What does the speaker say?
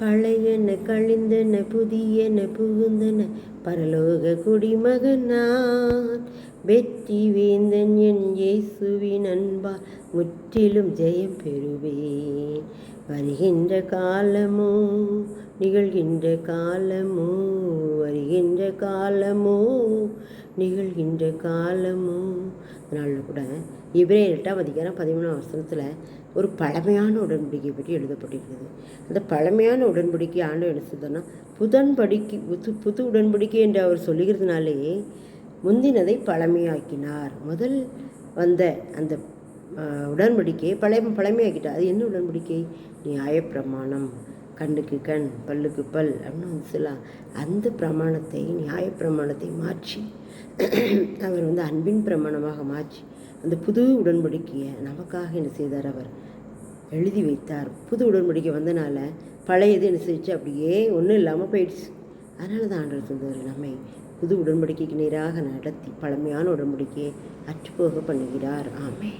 பழையன கழிந்தன புதியன புகுந்தன பரலோக குடிமகன் நான் வெற்றி வேந்தன் என் இயேசுவின் அன்பால் முற்றிலும் ஜெயம் பெறுவேன் வருகின்ற காலமோ நிகழ்கின்ற காலமோ வருகின்ற காலமோ நிகழ்கின்ற காலமும் அதனால கூட இவரே எட்டாம் அதிகாரம் பதிமூணாம் வருஷத்தில் ஒரு பழமையான உடன்படிக்கை பற்றி எழுதப்பட்டிருக்கிறது அந்த பழமையான உடன்படிக்கை ஆண்டு என்ன சொல்றதுன்னா புதன்படிக்கை புது புது உடன்படிக்கை என்று அவர் சொல்லுகிறதுனாலே முந்தினதை பழமையாக்கினார். முதல் வந்த அந்த உடன்படிக்கையை பழைய பழமையாக்கிட்டார். அது என்ன உடன்படிக்கை? நியாயப்பிரமாணம். கண்ணுக்கு கண் பல்லுக்கு பல் அப்படின்னு வந்து சொல்லலாம் அந்த பிரமாணத்தை நியாயப்பிரமாணத்தை மாற்றி அவர் வந்து அன்பின் பிரமாணமாக மாற்றி அந்த புது உடன்படிக்கையை நமக்காக என்ன செய்தார் அவர்? எழுதி வைத்தார். புது உடன்படிக்கை வந்தனால பழையது என்ன செஞ்சு அப்படியே ஒன்றும் இல்லாமல் போயிடுச்சு. அதனால தான் ஆண்டவர் சொல்வார் நம்மை புது உடன்படிக்கைக்கு நேராக நடத்தி பழமையான உடன்படிக்கையை அற்றுப்போக பண்ணுகிறார். ஆமே